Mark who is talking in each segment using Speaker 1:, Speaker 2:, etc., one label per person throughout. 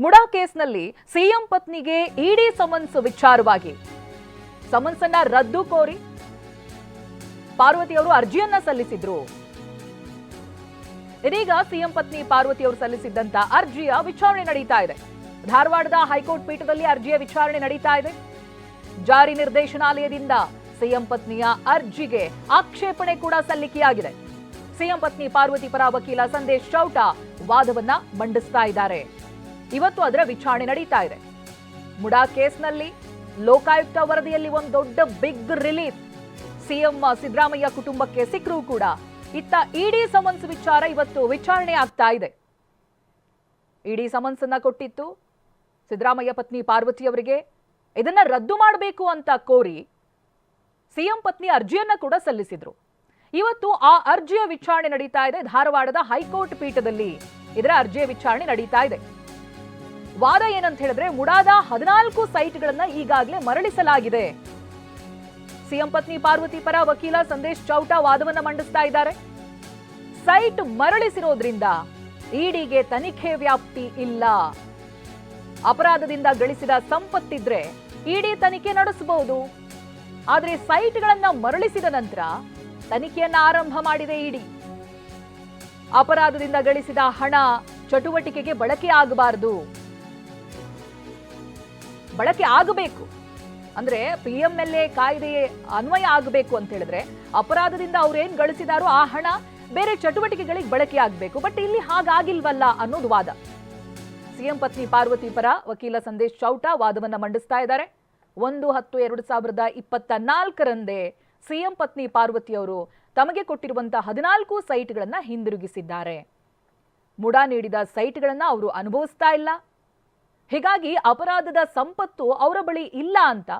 Speaker 1: ಮುಡಾ ಕೇಸ್ನಲ್ಲಿ ಸಿಎಂ ಪತ್ನಿಗೆ ಇಡಿ ಸಮನ್ಸ್ ವಿಚಾರವಾಗಿ. ಸಮನ್ಸ್ ಅನ್ನ ರದ್ದು ಕೋರಿ ಪಾರ್ವತಿ ಅವರು ಅರ್ಜಿಯನ್ನ ಸಲ್ಲಿಸಿದ್ರು. ಇದೀಗ ಸಿಎಂ ಪತ್ನಿ ಪಾರ್ವತಿ ಅವರು ಸಲ್ಲಿಸಿದ್ದಂತ ಅರ್ಜಿಯ ವಿಚಾರಣೆ ನಡೀತಾ ಇದೆ. ಧಾರವಾಡದ ಹೈಕೋರ್ಟ್ ಪೀಠದಲ್ಲಿ ಅರ್ಜಿಯ ವಿಚಾರಣೆ ನಡೀತಾ ಇದೆ. ಜಾರಿ ನಿರ್ದೇಶನಾಲಯದಿಂದ ಸಿಎಂ ಪತ್ನಿಯ ಅರ್ಜಿಗೆ ಆಕ್ಷೇಪಣೆ ಕೂಡ ಸಲ್ಲಿಕೆಯಾಗಿದೆ. ಸಿಎಂ ಪತ್ನಿ ಪಾರ್ವತಿ ಪರ ವಕೀಲ ಸಂದೇಶ್ ಚೌಟ ವಾದವನ್ನ ಮಂಡಿಸ್ತಾ ಇದ್ದಾರೆ. ಇವತ್ತು ಅದರ ವಿಚಾರಣೆ ನಡೀತಾ ಇದೆ. ಮುಡಾ ಕೇಸ್ನಲ್ಲಿ ಲೋಕಾಯುಕ್ತ ವರದಿಯಲ್ಲಿ ಒಂದು ದೊಡ್ಡ ಬಿಗ್ ರಿಲೀಫ್. ಸಿಎಂ ಸಿದ್ದರಾಮಯ್ಯ ಕುಟುಂಬಕ್ಕೆ ಸಿಕ್ಕರೂ ಕೂಡ ಇತ್ತ ಇಡಿ ಸಮನ್ಸ್ ವಿಚಾರ ಇವತ್ತು ವಿಚಾರಣೆ ಆಗ್ತಾ ಇದೆ. ಇಡಿ ಸಮನ್ಸ್ ಅನ್ನ ಕೊಟ್ಟಿತ್ತು ಸಿದ್ದರಾಮಯ್ಯ ಪತ್ನಿ ಪಾರ್ವತಿ ಅವರಿಗೆ. ಇದನ್ನ ರದ್ದು ಮಾಡಬೇಕು ಅಂತ ಕೋರಿ ಸಿಎಂ ಪತ್ನಿ ಅರ್ಜಿಯನ್ನ ಕೂಡ ಸಲ್ಲಿಸಿದ್ರು. ಇವತ್ತು ಆ ಅರ್ಜಿಯ ವಿಚಾರಣೆ ನಡೀತಾ ಇದೆ. ಧಾರವಾಡದ ಹೈಕೋರ್ಟ್ ಪೀಠದಲ್ಲಿ ಇದರ ಅರ್ಜಿಯ ವಿಚಾರಣೆ ನಡೀತಾ ಇದೆ. ವಾದ ಏನಂತ ಹೇಳಿದ್ರೆ ಮುಡಾದ ಹದಿನಾಲ್ಕು ಸೈಟ್ಗಳನ್ನ ಈಗಾಗಲೇ ಮರಳಿಸಲಾಗಿದೆ. ಸಿಎಂ ಪತ್ನಿ ಪಾರ್ವತಿ ಪರ ವಕೀಲ ಸಂದೇಶ್ ಚೌಟ ವಾದವನ್ನ ಮಂಡಿಸ್ತಾ ಇದ್ದಾರೆ. ಸೈಟ್ ಮರಳಿಸಿರೋದ್ರಿಂದ ಇಡಿಗೆ ತನಿಖೆ ವ್ಯಾಪ್ತಿ ಇಲ್ಲ. ಅಪರಾಧದಿಂದ ಗಳಿಸಿದ ಸಂಪತ್ತಿದ್ರೆ ಇಡಿ ತನಿಖೆ ನಡೆಸಬಹುದು. ಆದರೆ ಸೈಟ್ಗಳನ್ನ ಮರಳಿಸಿದ ನಂತರ ತನಿಖೆಯನ್ನ ಆರಂಭ ಮಾಡಿದೆ ಇಡಿ. ಅಪರಾಧದಿಂದ ಗಳಿಸಿದ ಹಣ ಚಟುವಟಿಕೆಗೆ ಬಳಕೆ ಆಗಬಾರದು. ಬಳಕೆ ಆಗಬೇಕು. ಅಂದ್ರೆ ಪಿ ಎಂ ಎಲ್ ಎ ಕಾಯ್ದೆಯೇ ಅನ್ವಯ ಆಗಬೇಕು ಅಂತ ಹೇಳಿದ್ರೆ ಅಪರಾಧದಿಂದ ಅವ್ರು ಏನ್ ಗಳಿಸಿದಾರೋ ಆ ಹಣ ಬೇರೆ ಚಟುವಟಿಕೆಗಳಿಗೆ ಬಳಕೆ ಆಗಬೇಕು. ಬಟ್ ಇಲ್ಲಿ ಹಾಗಾಗಿಲ್ವಲ್ಲ ಅನ್ನೋದು ವಾದ. ಸಿಎಂ ಪತ್ನಿ ಪಾರ್ವತಿ ಪರ ವಕೀಲ ಸಂದೇಶ್ ಚೌಟ ವಾದವನ್ನ ಮಂಡಿಸ್ತಾ ಇದ್ದಾರೆ. ಒಂದು ಹತ್ತು ಎರಡು ಸಾವಿರದ ಇಪ್ಪತ್ತ ನಾಲ್ಕರಂದೇ ಸಿಎಂ ಪತ್ನಿ ಪಾರ್ವತಿಯವರು ತಮಗೆ ಕೊಟ್ಟಿರುವಂತಹ ಹದಿನಾಲ್ಕು ಸೈಟ್ಗಳನ್ನು ಹಿಂದಿರುಗಿಸಿದ್ದಾರೆ. ಮುಡಾ ನೀಡಿದ ಸೈಟ್ಗಳನ್ನು ಅವರು ಅನುಭವಿಸ್ತಾ ಇಲ್ಲ. ಹೀಗಾಗಿ ಅಪರಾಧದ ಸಂಪತ್ತು ಅವರ ಬಳಿ ಇಲ್ಲ ಅಂತ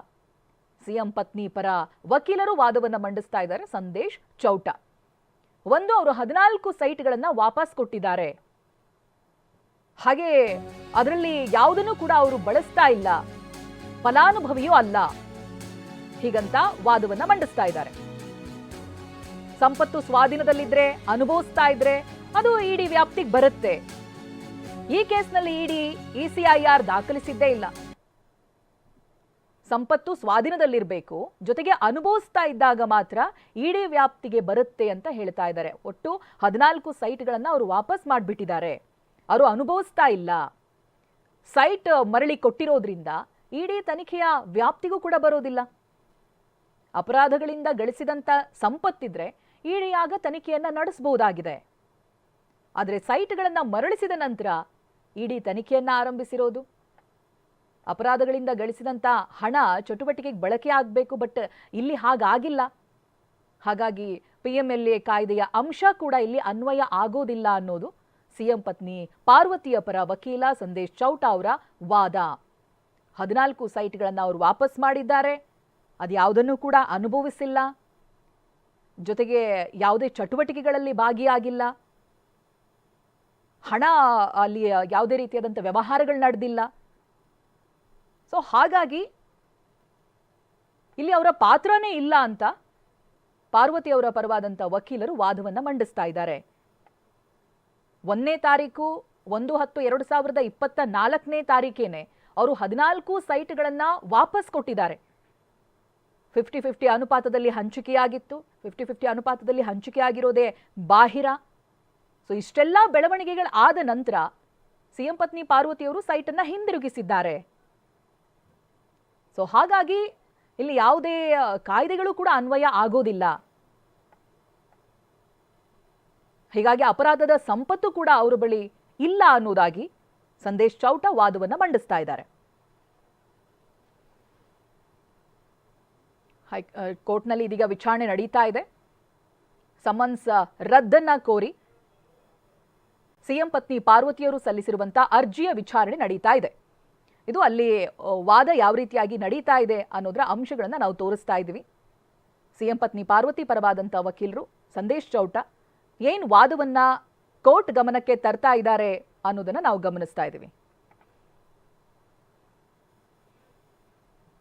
Speaker 1: ಸಿಎಂ ಪತ್ನಿ ಪರ ವಕೀಲರು ವಾದವನ್ನು ಮಂಡಿಸ್ತಾ ಇದ್ದಾರೆ ಸಂದೇಶ್ ಚೌಟ. ಒಂದು ಅವರು ಹದಿನಾಲ್ಕು ಸೈಟ್ಗಳನ್ನ ವಾಪಸ್ ಕೊಟ್ಟಿದ್ದಾರೆ. ಹಾಗೆ ಅದರಲ್ಲಿ ಯಾವುದನ್ನು ಕೂಡ ಅವರು ಬಳಸ್ತಾ ಇಲ್ಲ. ಫಲಾನುಭವಿಯೂ ಅಲ್ಲ. ಹೀಗಂತ ವಾದವನ್ನ ಮಂಡಿಸ್ತಾ ಇದ್ದಾರೆ. ಸಂಪತ್ತು ಸ್ವಾಧೀನದಲ್ಲಿದ್ರೆ, ಅನುಭವಿಸ್ತಾ ಇದ್ರೆ ಅದು ಇಡಿ ವ್ಯಾಪ್ತಿಗೆ ಬರುತ್ತೆ. ಈ ಕೇಸ್ನಲ್ಲಿ ಇಡಿ ಇಸಿಐಆರ್ ದಾಖಲಿಸಿದ್ದೇ ಇಲ್ಲ. ಸಂಪತ್ತು ಸ್ವಾಧೀನದಲ್ಲಿರಬೇಕು, ಜೊತೆಗೆ ಅನುಭವಿಸ್ತಾ ಇದ್ದಾಗ ಮಾತ್ರ ಇಡಿ ವ್ಯಾಪ್ತಿಗೆ ಬರುತ್ತೆ ಅಂತ ಹೇಳ್ತಾ ಇದ್ದಾರೆ. ಒಟ್ಟು ಹದಿನಾಲ್ಕು ಸೈಟ್ಗಳನ್ನು ಅವರು ವಾಪಸ್ ಮಾಡಿಬಿಟ್ಟಿದ್ದಾರೆ. ಅವರು ಅನುಭವಿಸ್ತಾ ಇಲ್ಲ. ಸೈಟ್ ಮರಳಿ ಕೊಟ್ಟಿರೋದ್ರಿಂದ ಇಡಿ ತನಿಖೆಯ ವ್ಯಾಪ್ತಿಗೂ ಕೂಡ ಬರೋದಿಲ್ಲ. ಅಪರಾಧಗಳಿಂದ ಗಳಿಸಿದಂತ ಸಂಪತ್ತಿದ್ರೆ ಇಡಿಯಾಗ ತನಿಖೆಯನ್ನ ನಡೆಸಬಹುದಾಗಿದೆ ಆದರೆ ಸೈಟ್ಗಳನ್ನು ಮರಳಿಸಿದ ನಂತರ ಇಡಿ ತನಿಖೆಯನ್ನ ಆರಂಭಿಸಿರೋದು. ಅಪರಾಧಗಳಿಂದ ಗಳಿಸಿದಂತ ಹಣ ಚಟುವಟಿಕೆಗೆ ಬಳಕೆ ಆಗಬೇಕು, ಬಟ್ ಇಲ್ಲಿ ಹಾಗಾಗಿಲ್ಲ. ಹಾಗಾಗಿ ಪಿ ಎಂ ಎಲ್ ಎ ಕಾಯ್ದೆಯ ಅಂಶ ಕೂಡ ಇಲ್ಲಿ ಅನ್ವಯ ಆಗೋದಿಲ್ಲ ಅನ್ನೋದು ಸಿಎಂ ಪತ್ನಿ ಪಾರ್ವತಿಯ ಪರ ವಕೀಲ ಸಂದೇಶ್ ಚೌಟ ಅವರ ವಾದ. ಹದಿನಾಲ್ಕು ಸೈಟ್ಗಳನ್ನು ಅವರು ವಾಪಸ್ ಮಾಡಿದ್ದಾರೆ. ಅದ್ಯಾವುದನ್ನು ಕೂಡ ಅನುಭವಿಸಿಲ್ಲ. ಜೊತೆಗೆ ಯಾವುದೇ ಚಟುವಟಿಕೆಗಳಲ್ಲಿ ಭಾಗಿಯಾಗಿಲ್ಲ. ಹಣ, ಅಲ್ಲಿ ಯಾವುದೇ ರೀತಿಯಾದಂಥ ವ್ಯವಹಾರಗಳು ನಡೆದಿಲ್ಲ. ಸೊ ಹಾಗಾಗಿ ಇಲ್ಲಿ ಅವರ ಪಾತ್ರನೇ ಇಲ್ಲ ಅಂತ ಪಾರ್ವತಿ ಅವರ ಪರವಾದಂಥ ವಕೀಲರು ವಾದವನ್ನು ಮಂಡಿಸ್ತಾ ಇದ್ದಾರೆ. ಒಂದನೇ ತಾರೀಕು ಒಂದು ಹತ್ತು ಎರಡು ಸಾವಿರದ ಇಪ್ಪತ್ತ ನಾಲ್ಕನೇ ತಾರೀಕೇನೆ ಅವರು ಹದಿನಾಲ್ಕು ಸೈಟ್ಗಳನ್ನು ವಾಪಸ್ ಕೊಟ್ಟಿದ್ದಾರೆ. ಫಿಫ್ಟಿ ಫಿಫ್ಟಿ ಅನುಪಾತದಲ್ಲಿ ಹಂಚಿಕೆಯಾಗಿತ್ತು. ಫಿಫ್ಟಿ ಫಿಫ್ಟಿ ಅನುಪಾತದಲ್ಲಿ ಹಂಚಿಕೆಯಾಗಿರೋದೇ ಬಾಹಿರ. ಸೊ ಇಷ್ಟೆಲ್ಲ ಬೆಳವಣಿಗೆಗಳು ಆದ ನಂತರ ಸಿಎಂ ಪತ್ನಿ ಪಾರ್ವತಿಯವರು ಸೈಟನ್ನ ಹಿಂದಿರುಗಿಸಿದ್ದಾರೆ. ಸೊ ಹಾಗಾಗಿ ಇಲ್ಲಿ ಯಾವುದೇ ಕಾಯ್ದೆಗಳು ಕೂಡ ಅನ್ವಯ ಆಗೋದಿಲ್ಲ. ಹೀಗಾಗಿ ಅಪರಾಧದ ಸಂಪತ್ತು ಕೂಡ ಅವರ ಬಳಿ ಇಲ್ಲ ಅನ್ನೋದಾಗಿ ಸಂದೇಶ್ ಚೌಟ ವಾದವನ್ನು ಮಂಡಿಸ್ತಾ ಇದ್ದಾರೆ. ಹೈ ಕೋರ್ಟ್ನಲ್ಲಿ ಇದೀಗ ವಿಚಾರಣೆ ನಡೀತಾ ಇದೆ. ಸಮನ್ಸ್ ರದ್ದನ್ನ ಕೋರಿ ಸಿಎಂ ಪತ್ನಿ ಪಾರ್ವತಿಯವರು ಸಲ್ಲಿಸಿರುವಂತಹ ಅರ್ಜಿಯ ವಿಚಾರಣೆ ನಡೀತಾ ಇದೆ. ಇದು ಅಲ್ಲಿ ವಾದ ಯಾವ ರೀತಿಯಾಗಿ ನಡೀತಾ ಇದೆ ಅನ್ನೋದರ ಅಂಶಗಳನ್ನು ನಾವು ತೋರಿಸ್ತಾ ಇದ್ದೀವಿ. ಸಿಎಂ ಪತ್ನಿ ಪಾರ್ವತಿ ಪರವಾದಂಥ ವಕೀಲರು, ಸಂದೇಶ್ ಚೌಟ ಏನು ವಾದವನ್ನ ಕೋರ್ಟ್ ಗಮನಕ್ಕೆ ತರ್ತಾ ಇದ್ದಾರೆ ಅನ್ನೋದನ್ನ ನಾವು ಗಮನಿಸ್ತಾ ಇದ್ದೀವಿ.